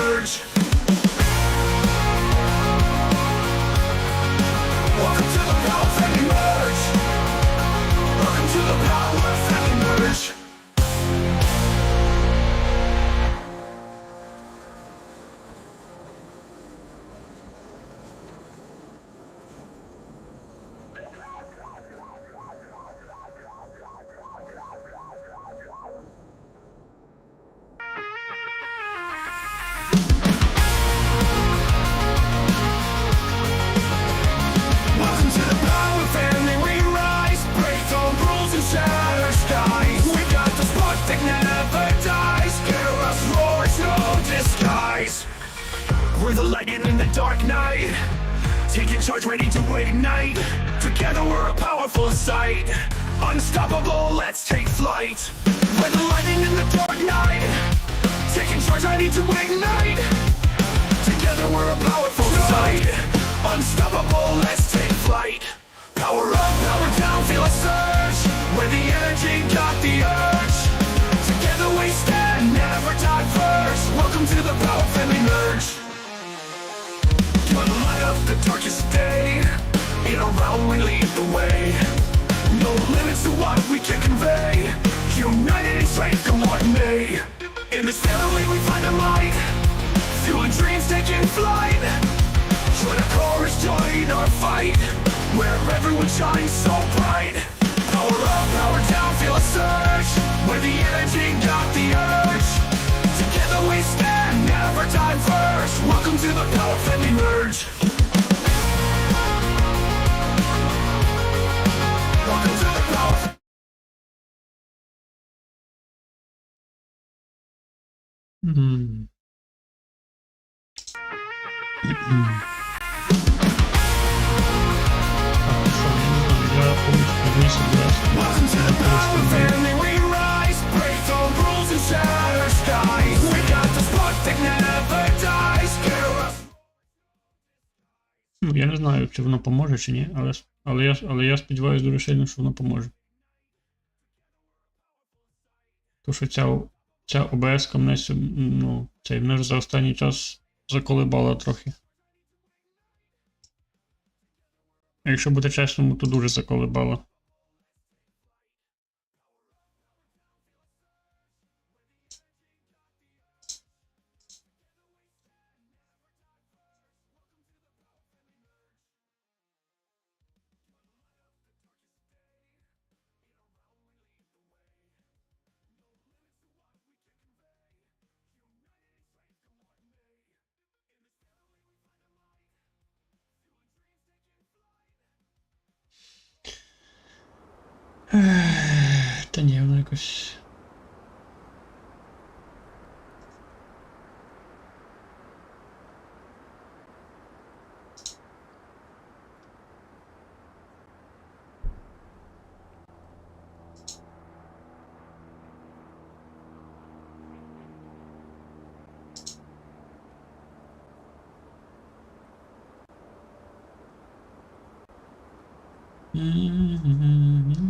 Surge! In the dark night. Taking charge, ready to ignite. Together we're a powerful sight. Unstoppable, let's take flight. We're the lightning in the dark night. Taking charge, ready to ignite. Together we're a powerful sight. Unstoppable, let's take flight. Power up, power down, feel a surge. Where the energy got the urge. Darkest day. In a realm we lead the way. No limits to what we can convey. United in strength, come what may. In this family we find a light. Fueling dreams taking flight. Join our chorus, join our fight. Where everyone shines so bright. Power up, power down, feel a surge. Where the energy got the urge. Together we stand, never first. Welcome to the Power Family Merge. Ну, я не знаю, чи воно поможе, чи ні, але, я, сподіваюся дуже сильно, що воно поможе. Тому що ця, ця ОБС мене, ну, цей, мене за останній час заколебала трохи. Якщо бути чесним, то дуже заколебала. Ех, Та ні, воно якось. Тарарарарара,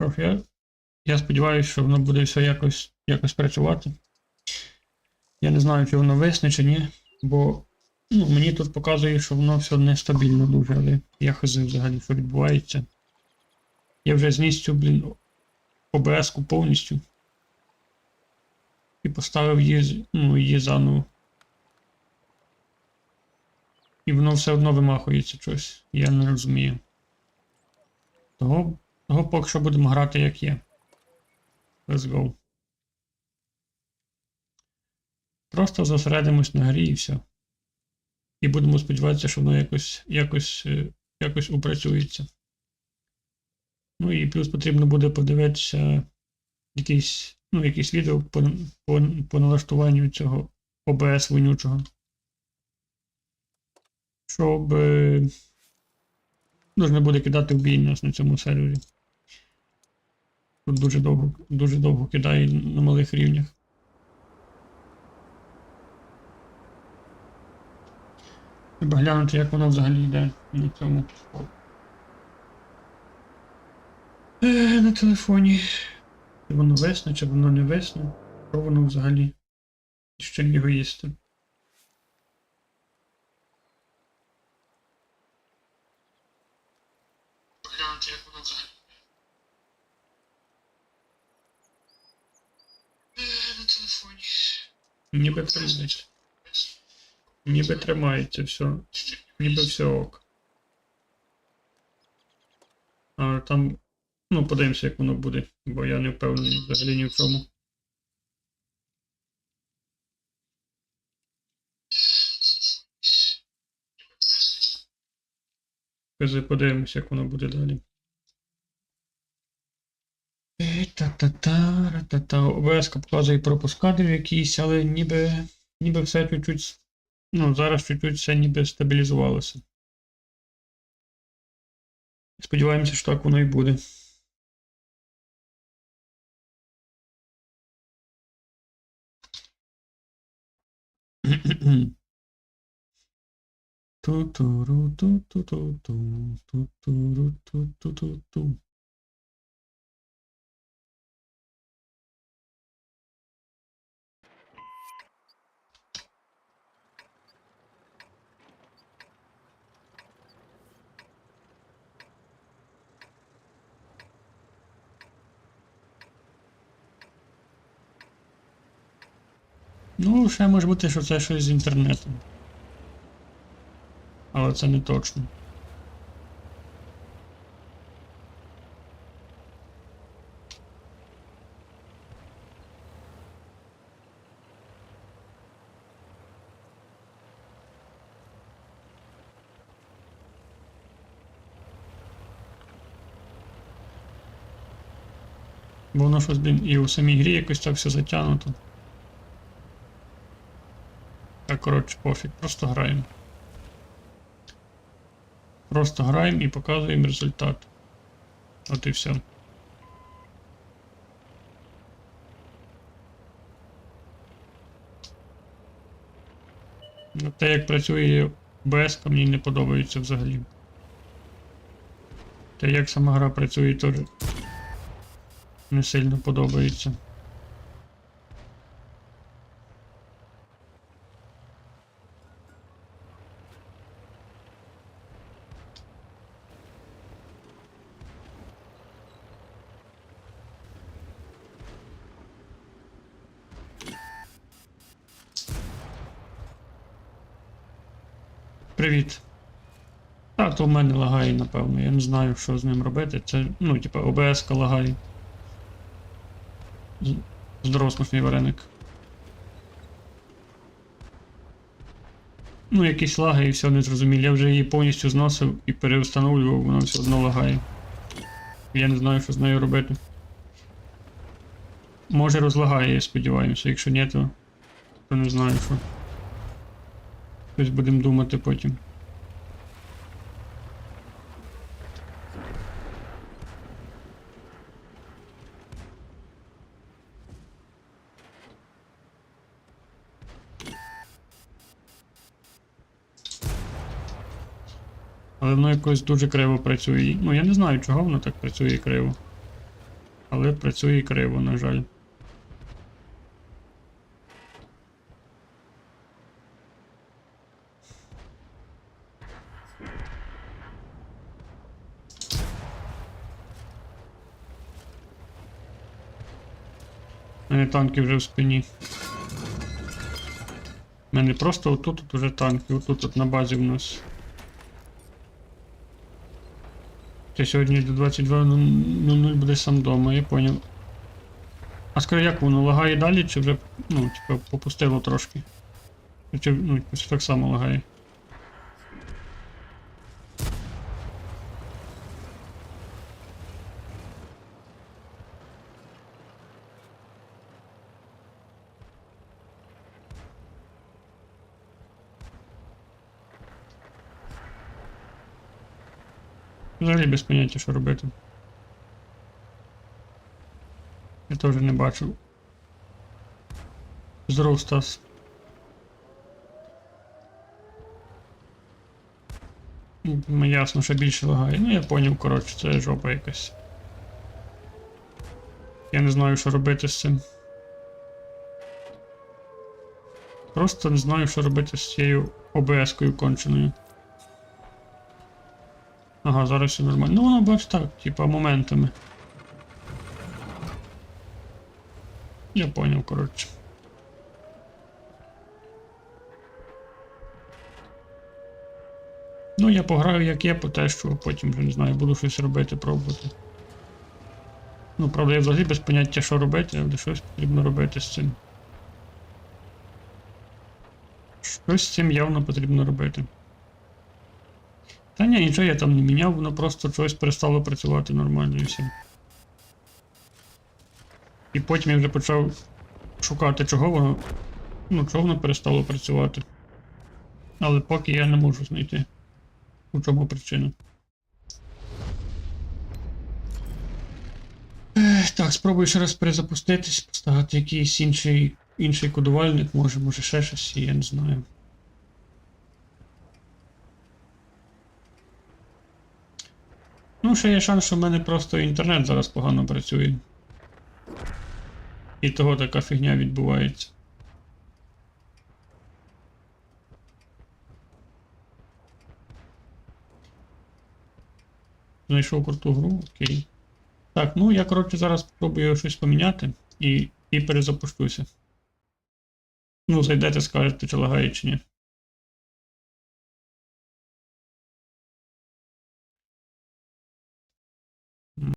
Я, я сподіваюся, що воно буде все якось, якось працювати. Я не знаю, чи воно висне чи ні, бо Ну, мені тут показує, що воно все нестабільно дуже, але я хз взагалі, що відбувається. Я вже зніс цю, блін, ОБС-ку повністю. І поставив її, ну, її заново. І воно все одно вимахується щось. Я не розумію. Того, того поки що будемо грати як є. Let's go. Просто зосередимось на грі і все. І будемо сподіватися, що воно якось, якось, е, якось упрацюється. Ну і плюс потрібно буде подивитися якісь, ну, якісь відео по, по, по налаштуванню цього ОБС вонючого. Щоб е, можна буде кидати в бій нас на цьому сервері. Тут дуже довго, дуже довго кидає на малих рівнях. Треба глянути, як воно взагалі йде на цьому. Е, на телефоні. Чи воно висне, чи воно не висне. Що воно взагалі? Чим його їсти? Глянути, як воно взагалі. Е, на телефоні. Ніби тримається. Ніби тримається все. Ніби все ок. А там. Ну, подивимося, як воно буде, бо я не впевнений взагалі ні в. Кажи, подивимося, як воно буде далі. Та-та-та, ра-та-та. ОБС показує пропуск кадрів якийсь, але ніби, ніби все чуть-чуть. Ну, зараз чуть-чуть все ніби стабілізувалося. Сподіваємося, що так воно і буде. Ту-ту-ру-ту-ту-ту-ту, ту-ту-ру-ту-ту-ту-ту. Ну, ще може бути, що це щось з інтернету. Але це не точно. Бо воно щось блін, і у самій грі якось так все затягнуто. Так, коротше, пофіг, просто граємо. Просто граємо і показуємо результат. От і все. Ну, Те, як працює БС, мені не подобається взагалі. Те, як сама гра працює, теж не сильно подобається. Привіт. Так, то в мене лагає, напевно. Я не знаю, що з ним робити. Це, ну, типа, ОБС лагає. Здорово, смачний вареник. Ну, якісь лаги і все незрозумілі. Я вже її повністю зносив і переустановлював, вона все одно лагає. Я не знаю, що з нею робити. Може розлагає, я сподіваюся. Якщо ні, то, то не знаю що. Щось будемо думати потім. Але воно якось дуже криво працює. Ну я не знаю, чого воно так працює криво. Але працює криво, на жаль. Мене танки вже в спині. У мене просто отут от уже танки, отут от на базі в нас. Ти сьогодні до 22.00 буде сам дома, я поняв. А скажи, як воно лагає далі, чи вже, ну, типу, попустило трошки? Чи, ну, так само лагає? Взагалі без поняття, що робити. Я теж не бачив. Здоров, Стас. Ну, ясно, що більше лагає. Ну, я поняв, коротше, це жопа якась. Я не знаю, що робити з цим. Просто не знаю, що робити з цією ОБС-кою конченою. Ага, зараз все нормально. Ну воно бач так, типа моментами. Я поняв, коротше. Ну, я пограю як є, потещу, а потім вже не знаю, буду щось робити, пробувати. Ну, правда, я взагалі без поняття, що робити, але щось потрібно робити з цим. Щось з цим явно потрібно робити. Та ні, нічого я там не міняв, воно просто щось перестало працювати нормально і все. І потім я вже почав шукати, чого воно. Ну, чого воно перестало працювати. Але поки я не можу знайти. У чому причина. Так, спробую ще раз перезапуститись, поставити якийсь інший, інший кодувальник, може, може ще щось, я не знаю. Ну, ще є шанс, що в мене просто інтернет зараз погано працює. І того така фігня відбувається. Знайшов круту гру, окей. Так, ну я, коротше, зараз спробую щось поміняти і, і перезапущуся. Ну, зайдете, скажете, чи лагає, чи ні.